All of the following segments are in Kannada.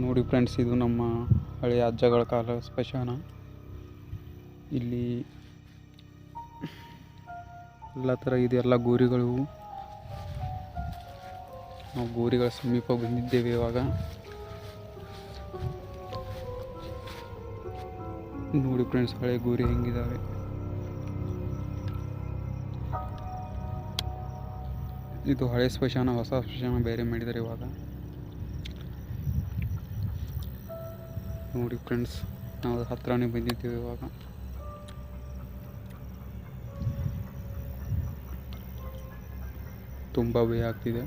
ನೋಡಿ ಫ್ರೆಂಡ್ಸ್, ಇದು ನಮ್ಮ ಹಳೆಯ ಅಜ್ಜಗಳ ಕಾಲ ಸ್ಮಶಾನ. ಇಲ್ಲಿ ಎಲ್ಲ ಥರ ಇದೆಲ್ಲ ಗೋರಿಗಳು. ನಾವು ಗೋರಿಗಳ ಸಮೀಪ ಬಂದಿದ್ದೇವೆ ಇವಾಗ. ನೋಡಿ ಫ್ರೆಂಡ್ಸ್, ಹಳೆ ಗೋರಿ ಹೆಂಗಿದ್ದಾವೆ ಇದು ಹಳೆ ಸ್ಮಶಾನ, ಹೊಸ ಸ್ಮಶಾನ ಬೇರೆ ಮಾಡಿದ್ದಾರೆ ಇವಾಗ. ನೋಡಿ ಫ್ರೆಂಡ್ಸ್, ನಾವು ಹತ್ರನೇ ಬಂದಿದ್ದೀವಿ ಇವಾಗ. ತುಂಬ ಭಯ ಆಗ್ತಿದೆ.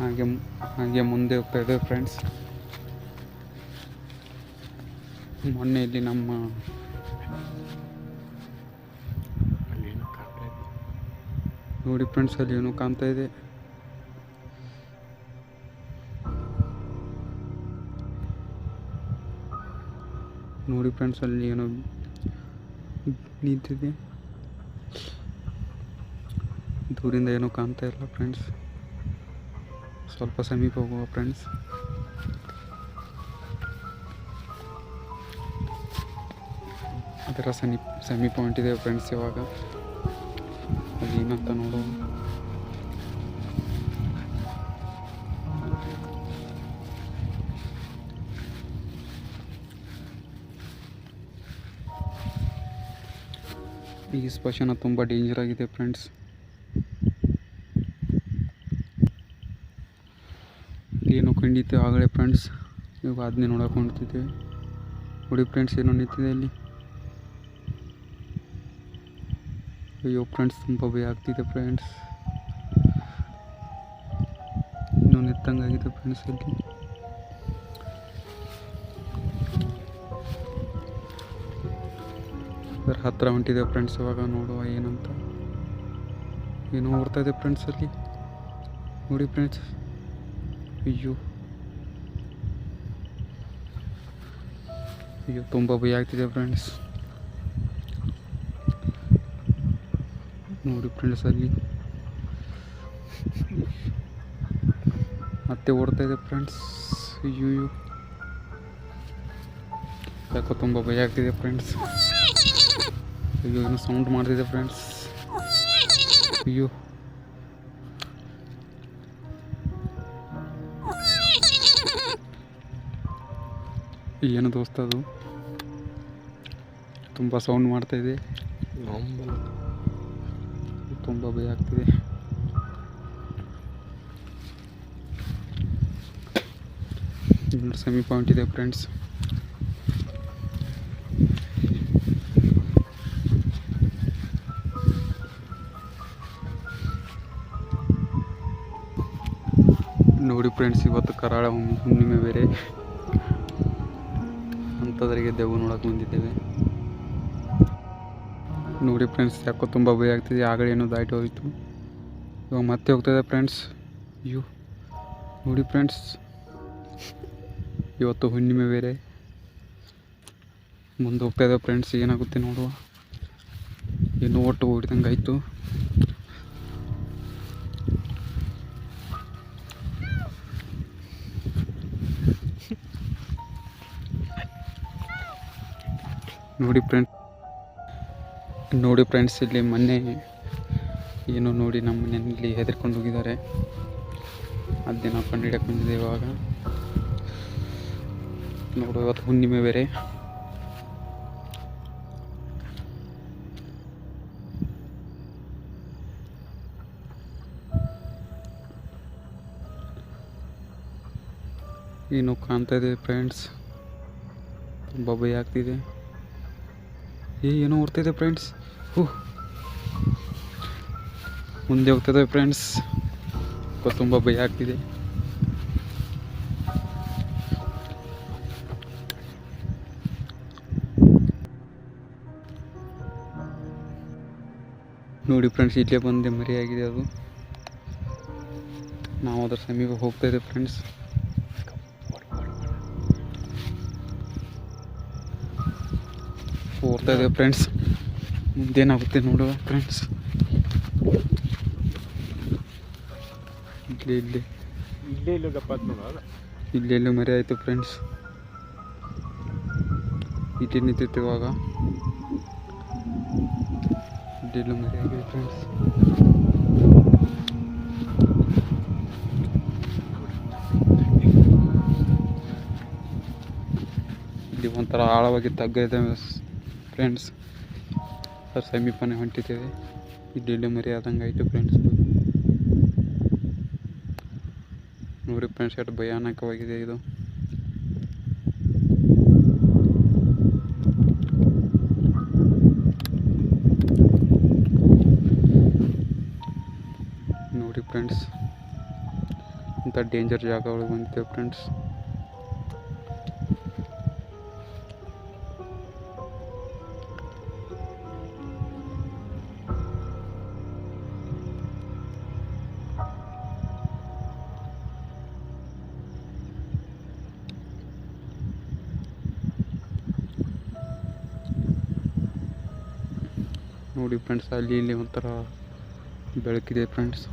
ಹಾಗೆ ಹಾಗೆ ಮುಂದೆ ಹೋಗ್ತಾ ಇದ್ದೇವೆ ಫ್ರೆಂಡ್ಸ್. ಮೊನ್ನೆ ಇಲ್ಲಿ ನಮ್ಮ ನೋಡಿ ಫ್ರೆಂಡ್ಸ್ ಅಲ್ಲಿ ಏನೋ ಕಾಣ್ತಾ ಇದೆ. ನೋಡಿ ಫ್ರೆಂಡ್ಸ್ ಅಲ್ಲಿ ಏನೋ ನಿಂತಿದೆ. ದೂರಿಂದ ಏನೋ ಕಾಣ್ತಾ ಇಲ್ಲ ಫ್ರೆಂಡ್ಸ್ ಸ್ವಲ್ಪ ಸಮೀಪ ಹೋಗುವ ಫ್ರೆಂಡ್ಸ್ ಅದರ ಸಮೀಪ ಪಾಯಿಂಟ್ ಇದೆ ಫ್ರೆಂಡ್ಸ್ ಇವಾಗ. ಏನಂತ ನೋಡೋದು ಈ ಸ್ಪಶನ ತುಂಬ ಡೇಂಜರ್ ಆಗಿದೆ ಫ್ರೆಂಡ್ಸ್ ಏನೋ ಖಂಡಿತ ಆಗಲೇ ಫ್ರೆಂಡ್ಸ್ ಇವಾಗ ಅದನ್ನೇ ನೋಡಕ್ಕೆ ಹೊಂಟಿದ್ದೇವೆ ನೋಡಿ ಫ್ರೆಂಡ್ಸ್ ಏನೋ ನಿಂತಿದೆ ಇಲ್ಲಿ ಅಯ್ಯೋ ಫ್ರೆಂಡ್ಸ್ ತುಂಬ ಭಯ ಆಗ್ತಿದೆ ಫ್ರೆಂಡ್ಸ್ ಇನ್ನೂ ನೆತ್ತಂಗಾಗಿದೆ ಫ್ರೆಂಡ್ಸ್ ಇಲ್ಲಿ ಅದರ ಹತ್ತಿರ ಹೊಂಟಿದೆ ಫ್ರೆಂಡ್ಸ್ ಇವಾಗ ನೋಡುವ ಏನಂತ. ಏನೋ ಓಡ್ತಾ ಇದೆ ಫ್ರೆಂಡ್ಸ್ ಅಲ್ಲಿ. ನೋಡಿ ಫ್ರೆಂಡ್ಸ್ ಅಯ್ಯೋ. ಅಯ್ಯೋ, ತುಂಬ ಭಯ ಆಗ್ತಿದೆ ಫ್ರೆಂಡ್ಸ್ ನೋಡಿ ಫ್ರೆಂಡ್ಸ್ ಅಲ್ಲಿ. ಮತ್ತೆ ಓಡ್ತಾ ಇದೆ ಫ್ರೆಂಡ್ಸ್ ಅಯ್ಯೋ. ಯಾಕೋ ತುಂಬ ಭಯ ಆಗ್ತಿದೆ ಫ್ರೆಂಡ್ಸ್ ಅಯ್ಯೋ, ಏನೋ ಸೌಂಡ್ ಮಾಡ್ತಿದೆ ಫ್ರೆಂಡ್ಸ್ ಅಯ್ಯೋ. ಏನು ದೋಸ್ತ ಅದು? ತುಂಬ ಸೌಂಡ್ ಮಾಡ್ತಾ ಇದೆ. ತುಂಬ ಭಯ ಆಗ್ತಿದೆ. ಸೆಮಿ ಪಾಯಿಂಟ್ ಇದೆ ಫ್ರೆಂಡ್ಸ್ ನೋಡಿ ಫ್ರೆಂಡ್ಸ್ ಇವತ್ತು ಕರಾಳ ಹುಣ್ಣಿ- ಹುಣ್ಣಿಮೆ ಬೇರೆ. ಅಂಥದ್ರಿಗೆ ದೆವ್ವ ನೋಡಕ್ಕೆ ಬಂದಿದ್ದೇವೆ. ನೋಡಿ ಫ್ರೆಂಡ್ಸ್ ಯಾಕೋ ತುಂಬ ಭಯ ಆಗ್ತಿದೆ ಆಗಲೇ ಏನೋ ದಾಟಿ ಹೋಯಿತು. ಇವಾಗ ಮತ್ತೆ ಹೋಗ್ತಾಯಿದೆ ಫ್ರೆಂಡ್ಸ್ ಅಯ್ಯೋ ನೋಡಿ ಫ್ರೆಂಡ್ಸ್ ಇವತ್ತು ಹುಣ್ಣಿಮೆ ಬೇರೆ. ಮುಂದೆ ಹೋಗ್ತಾಯಿದೆ ಫ್ರೆಂಡ್ಸ್ ಏನಾಗುತ್ತೆ ನೋಡುವ. ಏನೋ ಒಟ್ಟು ಓಡಿದಂಗೆ ಆಯಿತು. ನೋಡಿ ಫ್ರೆಂಡ್ಸ್ ನೋಡಿ ಫ್ರೆಂಡ್ಸ್ ಇಲ್ಲಿ ಮೊನ್ನೆ ಏನೋ ನೋಡಿ ನಮ್ಮ ಮನೆಯಲ್ಲಿ ಹೆದರ್ಕೊಂಡು ಹೋಗಿದ್ದಾರೆ. ಅದೇ ನಾವು ಕಂಡು ಹಿಡಿಯಕ್ಕೆ ಬಂದಿದ್ದೇವೆ ಇವಾಗ. ನೋಡು, ಇವತ್ತು ಹುಣ್ಣಿಮೆ ಬೇರೆ. ಏನು ಕಾಣ್ತಾ ಇದೆ ಫ್ರೆಂಡ್ಸ್ ತುಂಬ ಭಯ ಆಗ್ತಿದೆ. ಏನೋ ಓಡ್ತಿದೆ ಫ್ರೆಂಡ್ಸ್ ಮುಂದೆ ಹೋಗ್ತದೆ ಫ್ರೆಂಡ್ಸ್ ತುಂಬ ಭಯ ಆಗ್ತಿದೆ. ನೋಡಿ ಫ್ರೆಂಡ್ಸ್ ಇಲ್ಲೇ ಬಂದೆ ಮರಿಯಾಗಿದೆ ಅದು. ನಾವು ಅದರ ಸಮೀಪ ಹೋಗ್ತಾ ಫ್ರೆಂಡ್ಸ್ ಹೋಗ್ತಾ ಇದ್ದೇವೆ ಫ್ರೆಂಡ್ಸ್ ಮುಂದೇನಾಗುತ್ತೆ ನೋಡುವ ಫ್ರೆಂಡ್ಸ್. ಇಲ್ಲಿ ಇಲ್ಲಿ. ಇಲ್ಲೇ ಇಲ್ಲ ಗಪ್ಪ ಆತ್ ನೋಡು ಇಲ್ಲಿ ಎಲ್ಲೂ ಮರಿ ಆಯಿತು ಫ್ರೆಂಡ್ಸ್. ಇಲ್ಲಿ ನಿಂತಿತ್ತು ಇವಾಗ. ಇಲ್ಲೆಲ್ಲೂ ಮರಿ ಆಗಿದೆ ಫ್ರೆಂಡ್ಸ್. ಇಲ್ಲಿ ಒಂಥರ ಆಳವಾಗಿ ತಗ್ಗ ಇದೆ ಫ್ರೆಂಡ್ಸ್. ಸಮೀಪನೇ ಹೊಂಟಿದ್ದೇವೆ. ಇಲ್ಲಿ ಮರಿ ಆದಂಗೆ ಆಯಿತು ಫ್ರೆಂಡ್ಸ್ ನೋಡಿ ಫ್ರೆಂಡ್ಸ್ ಎಷ್ಟು ಭಯಾನಕವಾಗಿದೆ ಇದು. ನೋಡಿ ಫ್ರೆಂಡ್ಸ್ ಇಂಥ ಡೇಂಜರ್ ಜಾಗಗಳು ಬಂದಿದೆ ಫ್ರೆಂಡ್ಸ್ ನೋಡಿ ಫ್ರೆಂಡ್ಸ್ ಅಲ್ಲಿ ಇಲ್ಲಿ ಒಂಥರ ಬೆಳಕಿದೆ ಫ್ರೆಂಡ್ಸ್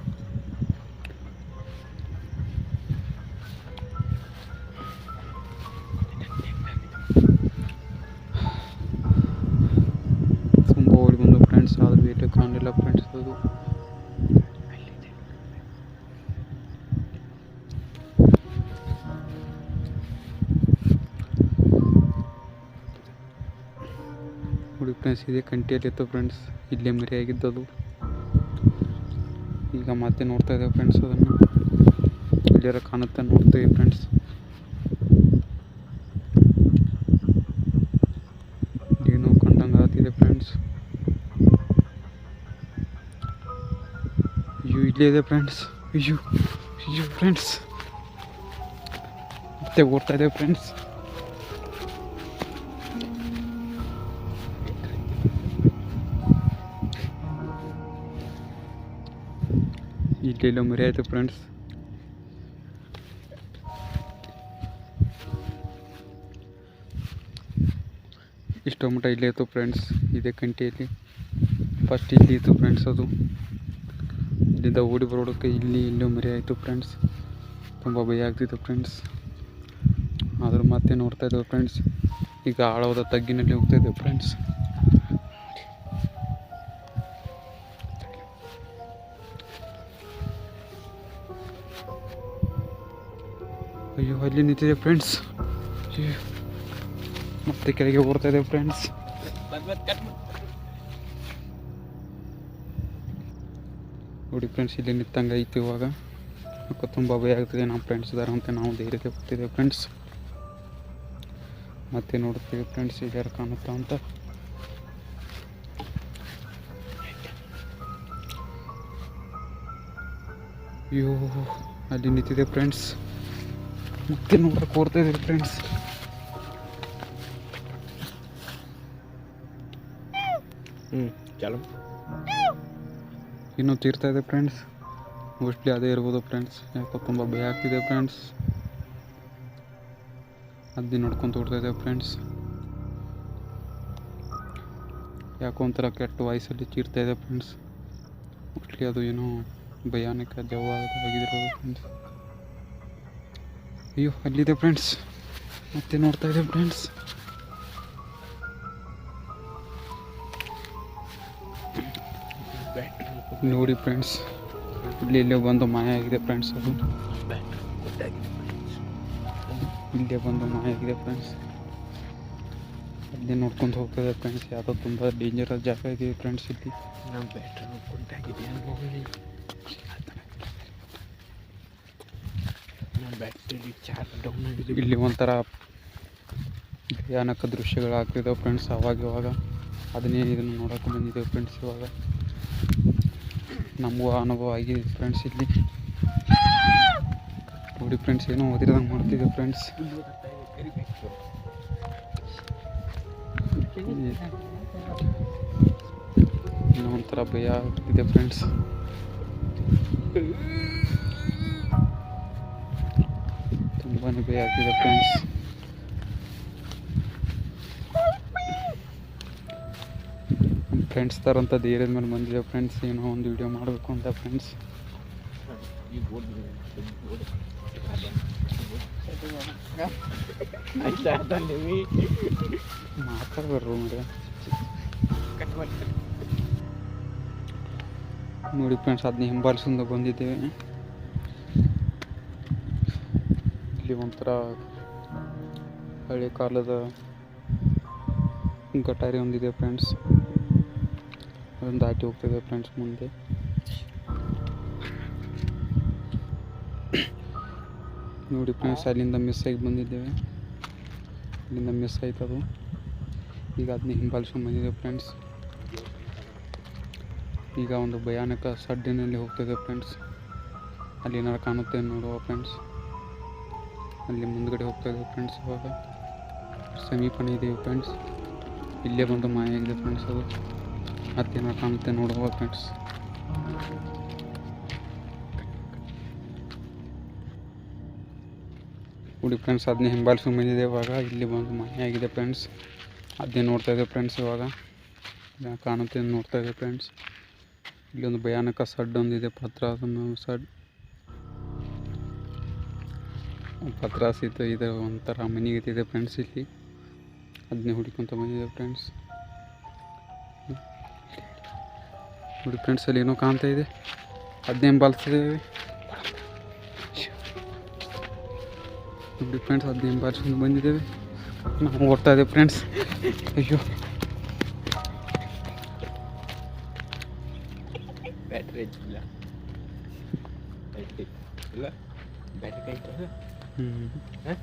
ನೋಡಿ ಫ್ರೆಂಡ್ಸ್ ಇದೇ ಕಂಟಿಯಲ್ಲಿತ್ತು ಫ್ರೆಂಡ್ಸ್ ಇಲ್ಲೇ ಅದು ಈಗ ಮತ್ತೆ ನೋಡ್ತಾ ಇದ್ದೇವೆ ಫ್ರೆಂಡ್ಸ್ ಅದನ್ನು. ಇಲ್ಲಾರ ಕಾಣುತ್ತೆ ನೋಡ್ತೀವಿ ಫ್ರೆಂಡ್ಸ್ ಏನೋ ಕಂಡಂಗೆ ಆಗ್ತಿದೆ ಫ್ರೆಂಡ್ಸ್ ಅಯ್ಯೋ, ಇಲ್ಲೇ ಇದೆ ಫ್ರೆಂಡ್ಸ್ ಅಯ್ಯೋ ಅಯ್ಯೋ ಫ್ರೆಂಡ್ಸ್ ಮತ್ತೆ ಓಡ್ತಾ ಇದ್ದೇವೆ ಫ್ರೆಂಡ್ಸ್ ಇಲ್ಲೆಲ್ಲೋ ಮರಿ ಆಯಿತು ಫ್ರೆಂಡ್ಸ್ ಇಷ್ಟೋ ಮಟ್ಟ ಇಲ್ಲೇ ಇತ್ತು ಫ್ರೆಂಡ್ಸ್ ಇದೇ ಕಂಟಿಯಲ್ಲಿ. ಫಸ್ಟ್ ಇಲ್ಲಿ ಇತ್ತು ಫ್ರೆಂಡ್ಸ್ ಅದು. ಇಲ್ಲಿಂದ ಓಡಿ ಬರೋಡಕ್ಕೆ ಇಲ್ಲಿ ಇಲ್ಲೂ ಮರಿ ಆಯಿತು ಫ್ರೆಂಡ್ಸ್ ತುಂಬ ಭಯ ಆಗ್ತಿತ್ತು ಫ್ರೆಂಡ್ಸ್ ಆದರೂ ಮತ್ತೆ ನೋಡ್ತಾ ಇದ್ದೇವೆ ಫ್ರೆಂಡ್ಸ್ ಈಗ ಆಳವಾದ ತಗ್ಗಿನಲ್ಲಿ ಹೋಗ್ತಾ ಇದ್ದೇವೆ ಫ್ರೆಂಡ್ಸ್ ಅಯ್ಯೋ ಅಲ್ಲಿ ನಿಂತಿದೆ ಫ್ರೆಂಡ್ಸ್ ಮತ್ತೆ ಕೆಳಗೆ ಓಡ್ತಾ ಇದೆ ಫ್ರೆಂಡ್ಸ್ ನೋಡಿ ಫ್ರೆಂಡ್ಸ್ ಇಲ್ಲಿ ನಿಂತಂಗೆ ಐತಿ ಇವಾಗ. ತುಂಬ ಭಯ ಆಗ್ತಿದೆ. ನಮ್ಮ ಫ್ರೆಂಡ್ಸ್ ಇದ್ದಾರೆ ಅಂತ ನಾವು ಧೈರ್ಯತೆ ಬರ್ತಿದ್ದೇವೆ ಫ್ರೆಂಡ್ಸ್ ಮತ್ತೆ ನೋಡ್ತೀವಿ ಫ್ರೆಂಡ್ಸ್ ಇದ್ಯಾರು ಕಾಣುತ್ತಾ ಅಂತ. ಅಯ್ಯೋ, ಅಲ್ಲಿ ನಿಂತಿದೆ ಫ್ರೆಂಡ್ಸ್ ಮತ್ತೆ ನೋಡ್ರಿ ಇದ್ದೀವಿ ಫ್ರೆಂಡ್ಸ್ ಹ್ಞೂ ಚಲೋ ಇನ್ನೂ ತೀರ್ತಾ ಇದೆ ಫ್ರೆಂಡ್ಸ್ ಮೋಸ್ಟ್ಲಿ ಅದೇ ಇರ್ಬೋದು ಫ್ರೆಂಡ್ಸ್ ಯಾಕೋ ತುಂಬ ಭಯ ಆಗ್ತಿದೆ ಫ್ರೆಂಡ್ಸ್ ಅದೇ ನೋಡ್ಕೊಂತ ಓಡ್ತಾ ಫ್ರೆಂಡ್ಸ್ ಯಾಕೋ ಒಂಥರ ಕೆಟ್ಟ ವಾಯ್ಸಲ್ಲಿ ಚೀರ್ತಾ ಇದೆ ಫ್ರೆಂಡ್ಸ್ ಮೋಸ್ಟ್ಲಿ ಅದು ಏನೋ ಭಯಾನಕ ಆಗಿರ್ಬೋದು ಫ್ರೆಂಡ್ಸ್ ಅಯ್ಯೋ, ಅಲ್ಲಿದೆ ಫ್ರೆಂಡ್ಸ್ ಮತ್ತೆ ನೋಡ್ತಾ ಇದೆ ಫ್ರೆಂಡ್ಸ್ ನೋಡಿ ಫ್ರೆಂಡ್ಸ್ ಇಲ್ಲಿ ಇಲ್ಲೇ ಬಂದು ಮಾಯ ಆಗಿದೆ ಫ್ರೆಂಡ್ಸ್ ಅದು. ಇಲ್ಲೇ ಬಂದು ಮಾಯ ಆಗಿದೆ ಫ್ರೆಂಡ್ಸ್ ಅಲ್ಲೇ ನೋಡ್ಕೊಂಡು ಹೋಗ್ತದೆ ಫ್ರೆಂಡ್ಸ್ ಯಾವುದೋ ತುಂಬ ಡೇಂಜರಸ್ ಜಾಗ ಇದೆ ಫ್ರೆಂಡ್ಸ್ ಇಲ್ಲಿ. ನಮ್ಮ ಬ್ಯಾಟ್ರಿ ಕುಂಟಾಗಿದೆ ನೋಡಿ ನಮ್ಮ ಬ್ಯಾಟ್ರಿ ಚಾರ್ಜ್ ಡೌನ್ ಆಗಿದೆ. ಇಲ್ಲಿ ಒಂಥರ ಭಯಾನಕ ದೃಶ್ಯಗಳಾಗ್ತಿದ್ದಾವೆ ಫ್ರೆಂಡ್ಸ್, ಅವಾಗ ಇವಾಗ. ಅದನ್ನೇ ಇದನ್ನು ನೋಡೋಕೆ ಬಂದಿದ್ದೇವೆ ಫ್ರೆಂಡ್ಸ್ ಇವಾಗ. ನಮಗೂ ಅನುಭವ ಆಗಿದೆ ಫ್ರೆಂಡ್ಸ್ ಇಲ್ಲಿ. ನೋಡಿ ಫ್ರೆಂಡ್ಸ್, ಏನೋ ಓದಿರೋದಂಗೆ ಮಾಡ್ತಿದ್ದೆ ಫ್ರೆಂಡ್ಸ್. ಇನ್ನೊಂಥರ ಭಯ ಆಗ್ತಿದೆ ಫ್ರೆಂಡ್ಸ್. ತುಂಬಾ ಬೇ ಆಗ್ತಿದೆ ಫ್ರೆಂಡ್ಸ್ ಫ್ರೆಂಡ್ಸ್ ಥರ ಅಂತ ಧೈರ್ಯದ ಮೇಲೆ ಬಂದಿದೆ ಫ್ರೆಂಡ್ಸ್ ಏನೋ ಒಂದು ವಿಡಿಯೋ ಮಾಡಬೇಕು ಅಂತ ಫ್ರೆಂಡ್ಸ್ ಮಾತಾಡ್ಬಾರ್ರು ನೋಡಿ ನೋಡಿ ಫ್ರೆಂಡ್ಸ್ ಅದನ್ನ ಹಿಂಬಾಲಿಸಿಂದ ಬಂದಿದ್ದೇವೆ ಇಲ್ಲಿ ಒಂಥರ ಹಳೆ ಕಾಲದ ಗಟಾರಿ ಒಂದಿದೆ ಫ್ರೆಂಡ್ಸ್ ಅದನ್ನು ದಾಟಿ ಹೋಗ್ತಿದೆ ಫ್ರೆಂಡ್ಸ್ ಮುಂದೆ. ನೋಡಿ ಫ್ರೆಂಡ್ಸ್ ಅಲ್ಲಿಂದ ಮಿಸ್ ಆಗಿ ಬಂದಿದ್ದೇವೆ. ಅಲ್ಲಿಂದ ಮಿಸ್ ಆಯ್ತು ಅದು. ಈಗ ಅದನ್ನ ಹಿಂಬಾಲಿಸ್ಕೊಂಡು ಬಂದಿದೆ ಫ್ರೆಂಡ್ಸ್ ಈಗ ಒಂದು ಭಯಾನಕ ಸಡ್ಡಿನಲ್ಲಿ ಹೋಗ್ತಿದೆ ಫ್ರೆಂಡ್ಸ್ ಅಲ್ಲಿ ಏನಾರು ಕಾಣುತ್ತೆ ನೋಡುವ ಫ್ರೆಂಡ್ಸ್ ಅಲ್ಲಿ ಮುಂದ್ಗಡೆ ಹೋಗ್ತಾ ಇದೆ ಫ್ರೆಂಡ್ಸ್ ಇವಾಗ. ಸಮೀಪನೇ ಇದ್ದೀವಿ ಫ್ರೆಂಡ್ಸ್ ಇಲ್ಲೇ ಬಂದು ಮಾಯ ಆಗಿದೆ ಫ್ರೆಂಡ್ಸ್ ಅದು. ಮತ್ತೇನೋ ಕಾಣುತ್ತೆ ನೋಡುವ ಫ್ರೆಂಡ್ಸ್ ಹುಡಿ ಫ್ರೆಂಡ್ಸ್ ಅದನ್ನೇ ಹಿಂಬಾಲಿಸಿ ಬಂದಿದೆ ಇವಾಗ. ಇಲ್ಲಿ ಬಂದು ಮನೆ ಆಗಿದೆ ಫ್ರೆಂಡ್ಸ್ ಅದನ್ನೇ ನೋಡ್ತಾ ಇದೆ ಫ್ರೆಂಡ್ಸ್ ಇವಾಗ. ಕಾಣುತ್ತೆ ನೋಡ್ತಾ ಇದೆ ಫ್ರೆಂಡ್ಸ್ ಇಲ್ಲೊಂದು ಭಯಾನಕ ಸಡ್ ಒಂದಿದೆ ಪತ್ರ ಅದನ್ನು ಸಡ್ ಪತ್ರ ಸಹಿತ ಇದೆ ಒಂಥರ ಮನೆಗೆ ಇದೆ ಫ್ರೆಂಡ್ಸ್ ಇಲ್ಲಿ ಅದನ್ನೇ ಹುಡುಕೊಂತ ಬಂದಿದೆ ಫ್ರೆಂಡ್ಸ್ ನೋಡಿ ಫ್ರೆಂಡ್ಸ್ ಅಲ್ಲಿ ಏನೋ ಕಾಣ್ತಾ ಇದೆ ಅದನ್ನೇ ಹಿಂಬಾಲಿಸ್ತಿದ್ದೇವೆ ನೋಡಿ ಫ್ರೆಂಡ್ಸ್ ಅದನ್ನೇ ಹಿಂಬಾಲಿಸ್ಕೊಂಡು ಬಂದಿದ್ದೇವೆ ನಾವು ಓಡ್ತಾ ಇದ್ದೇವೆ ಫ್ರೆಂಡ್ಸ್ ಅಯ್ಯೋ ಬ್ಯಾಟ್ರಿ ಇಲ್ಲ ಬ್ಯಾಟ್ರಿ ಇಲ್ಲ ಬ್ಯಾಟ್ರಿ ನೋಡಿ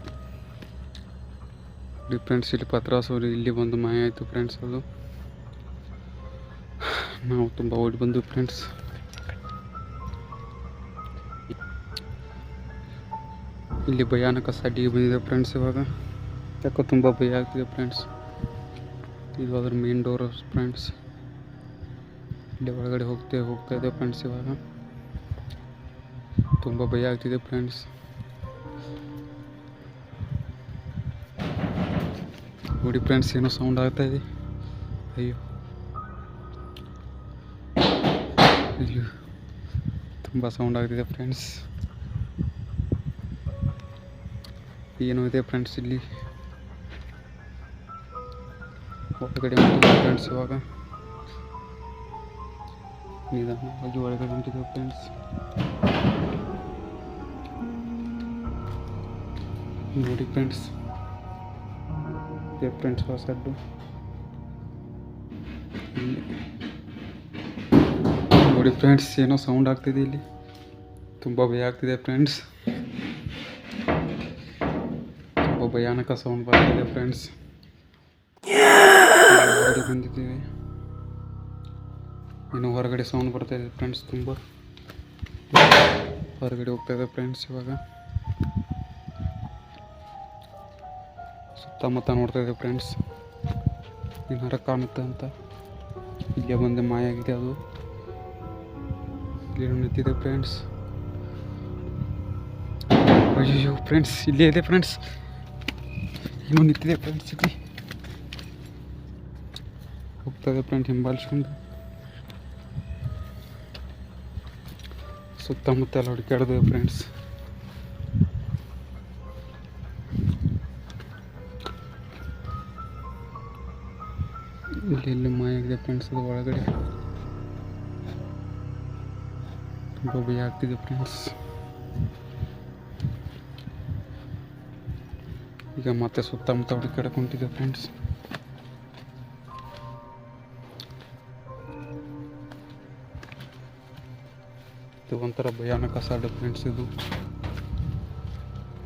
ಫ್ರೆಂಡ್ಸ್ ಇಲ್ಲಿ ಪತ್ರಾಸೂರು ಇಲ್ಲಿ ಬಂದು ಮಾಯ ಆಯಿತು ಫ್ರೆಂಡ್ಸ್ ಅದು ನಾವು ತುಂಬ ಓಡಿ ಬಂದು ಫ್ರೆಂಡ್ಸ್ ಇಲ್ಲಿ ಭಯಾನಕ ಸಡ್ಡಿಗೆ ಬಂದಿದೆ ಫ್ರೆಂಡ್ಸ್ ಇವಾಗ. ಯಾಕೋ ತುಂಬ ಭಯ ಆಗ್ತಿದೆ ಫ್ರೆಂಡ್ಸ್ ಇದು ಅದ್ರ ಮೇನ್ ಡೋರ್ ಫ್ರೆಂಡ್ಸ್ ಇಲ್ಲಿ ಒಳಗಡೆ ಹೋಗ್ತೇವೆ ಹೋಗ್ತಾ ಇದೆ ಫ್ರೆಂಡ್ಸ್ ಇವಾಗ. ತುಂಬ ಭಯ ಆಗ್ತಿದೆ ಫ್ರೆಂಡ್ಸ್ ನೋಡಿ ಫ್ರೆಂಡ್ಸ್, ಏನೋ ಸೌಂಡ್ ಆಗ್ತಾ ಇದೆ. ಅಯ್ಯೋ. ಅಯ್ಯೋ. ತುಂಬ ಸೌಂಡ್ ಆಗ್ತಿದೆ ಫ್ರೆಂಡ್ಸ್. ಏನೋ ಇದೆ ಫ್ರೆಂಡ್ಸ್ ಇಲ್ಲಿ. ಒಳಗಡೆ ಫ್ರೆಂಡ್ಸ್ ಇವಾಗ. ನಿಧಾನವಾಗಿ ಒಳಗಡೆ ಹೊಂಟಿದೆ ಫ್ರೆಂಡ್ಸ್. ನೋಡಿ ಫ್ರೆಂಡ್ಸ್. ಇದೆ ಫ್ರೆಂಡ್ಸ್, ಹೊಸ ಇಲ್ಲಿ ನೋಡಿ ಫ್ರೆಂಡ್ಸ್, ಏನೋ ಸೌಂಡ್ ಆಗ್ತಿದೆ ಇಲ್ಲಿ. ತುಂಬ ಭಯ ಆಗ್ತಿದೆ ಫ್ರೆಂಡ್ಸ್. ತುಂಬ ಭಯಾನಕ ಸೌಂಡ್ ಬರ್ತಿದೆ ಫ್ರೆಂಡ್ಸ್. ಬಂದಿದ್ದೀವಿ. ಇನ್ನು ಹೊರಗಡೆ ಸೌಂಡ್ ಬರ್ತಾ ಇದೆ ಫ್ರೆಂಡ್ಸ್, ತುಂಬ. ಹೊರಗಡೆ ಹೋಗ್ತಾ ಇದೆ ಫ್ರೆಂಡ್ಸ್ ಇವಾಗ. ಸುತ್ತಮುತ್ತ ನೋಡ್ತಾ ಇದ್ದೀವಿ ಫ್ರೆಂಡ್ಸ್ ಏನಾರ ಕಾಣುತ್ತೆ ಅಂತ. ಇಲ್ಲೇ ಬಂದು ಮಾಯ ಆಗಿದೆ ಅದು. ಇಲ್ಲಿ ನಿಂತಿದೆ ಫ್ರೆಂಡ್ಸ್ ಅಯ್ಯೋ ಫ್ರೆಂಡ್ಸ್ ಇಲ್ಲೇ ಇದೆ ಫ್ರೆಂಡ್ಸ್ ಇನ್ನೂ ನಿಂತಿದೆ ಫ್ರೆಂಡ್ಸ್ ಇಲ್ಲಿ. ಹೋಗ್ತಾ ಇದೆ ಫ್ರೆಂಡ್ಸ್ ಹಿಂಬಾಲಿಸ್ಕೊಂಡು. ಸುತ್ತಮುತ್ತ ಎಲ್ಲ ಹುಡುಕಾಡಿದೆ ಫ್ರೆಂಡ್ಸ್ ಫ್ರೆಂಡ್ಸ್ ಒಳಗಡೆ. ತುಂಬ ಭಯ ಆಗ್ತಿದೆ ಫ್ರೆಂಡ್ಸ್ ಈಗ ಮತ್ತೆ ಸುತ್ತಮುತ್ತ ಹುಡುಕಾಡಕ್ಕೆ ಹೊಂಟಿದೆ ಫ್ರೆಂಡ್ಸ್ ಇದು ಒಂಥರ ಭಯಾನಕ ಸಾಡು ಫ್ರೆಂಡ್ಸ್ ಇದು.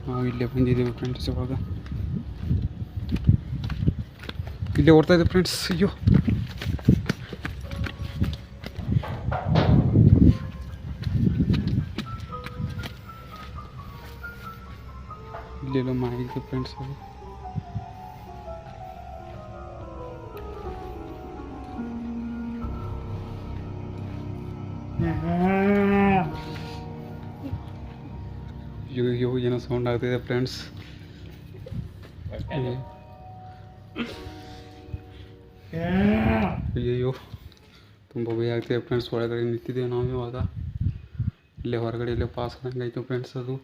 ನಾವು ಇಲ್ಲೇ ಬಂದಿದ್ದೇವೆ ಫ್ರೆಂಡ್ಸ್ ಇವಾಗ. ಇಲ್ಲೇ ಓಡ್ತಾ ಇದೆ ಫ್ರೆಂಡ್ಸ್ ಅಯ್ಯೋ. ಇಲ್ಲೆಲ್ಲ ಮಾಹಿತಿ ಫ್ರೆಂಡ್ಸ್ ಅದು ಅಯ್ಯೋ ಅಯ್ಯೋ ಏನೋ ಸೌಂಡ್ ಆಗ್ತಿದೆ ಫ್ರೆಂಡ್ಸ್ ಅಯ್ಯಯ್ಯೋ ತುಂಬ ಭಯ ಆಗ್ತಿದೆ ಫ್ರೆಂಡ್ಸ್ ಒಳಗಡೆ ನಿಂತಿದ್ದೇವೆ ನಾವು ಇವಾಗ ಇಲ್ಲೇ ಹೊರಗಡೆ ಇಲ್ಲೇ ಪಾಸ್ ಆದಂಗಾಯ್ತು ಫ್ರೆಂಡ್ಸ್ ಅದು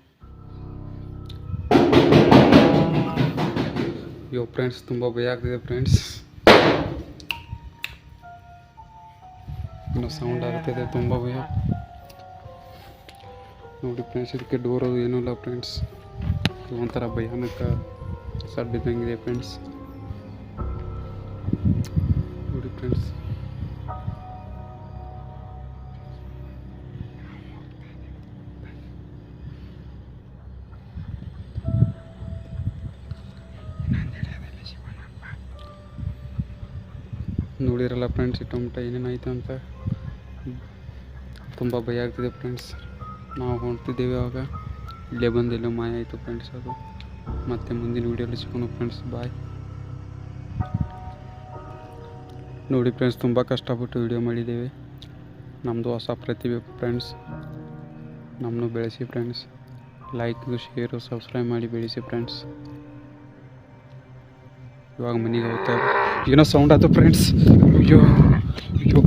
ಅಯ್ಯೋ ಫ್ರೆಂಡ್ಸ್ ತುಂಬ ಭಯ ಆಗ್ತಿದೆ ಫ್ರೆಂಡ್ಸ್ ಇನ್ನು ಸೌಂಡ್ ಆಗ್ತಿದೆ ತುಂಬ ಭಯ ನೋಡಿ ಫ್ರೆಂಡ್ಸ್ ಇದಕ್ಕೆ ಡೋರ್ ಅದು ಏನೂ ಇಲ್ಲ ಫ್ರೆಂಡ್ಸ್ ಒಂಥರ ಭಯಾನಕ ಸಡ್ ಇದ್ದಂಗಿದೆ ಫ್ರೆಂಡ್ಸ್ ನೋಡಿ ಫ್ರೆಂಡ್ಸ್ ಫ್ರೆಂಡ್ಸ್ ಈ ಟೊಮೆಟೊ ಏನೇನಾಯಿತು ಅಂತ. ತುಂಬ ಭಯ ಆಗ್ತಿದೆ ಫ್ರೆಂಡ್ಸ್ ನಾವು ಹೊಂಟಿದ್ದೇವೆ ಅವಾಗ. ಇಲ್ಲೇ ಬಂದು ಇಲ್ಲೇ ಮಾಯ ಆಯಿತು ಫ್ರೆಂಡ್ಸ್ ಅದು. ಮತ್ತೆ ಮುಂದಿನ ವೀಡಿಯೋಲಿ ಸಿಗೋಣ ಫ್ರೆಂಡ್ಸ್ ಬಾಯ್ ನೋಡಿ ಫ್ರೆಂಡ್ಸ್ ತುಂಬ ಕಷ್ಟಪಟ್ಟು ವೀಡಿಯೋ ಮಾಡಿದ್ದೇವೆ. ನಮ್ಮದು ಹೊಸ ಪ್ರತಿಭೆ ಫ್ರೆಂಡ್ಸ್ ನಮ್ಮನ್ನು ಬೆಳೆಸಿ ಫ್ರೆಂಡ್ಸ್ ಲೈಕ್ ಶೇರು ಸಬ್ಸ್ಕ್ರೈಬ್ ಮಾಡಿ ಬೆಳೆಸಿ ಫ್ರೆಂಡ್ಸ್ ಇವಾಗ ಮನೆಗೆ ಹೋಗ್ತಾ ಏನೋ ಸೌಂಡ್ ಆಯ್ತು ಫ್ರೆಂಡ್ಸ್ ಅಯ್ಯೋ ಅಯ್ಯೋ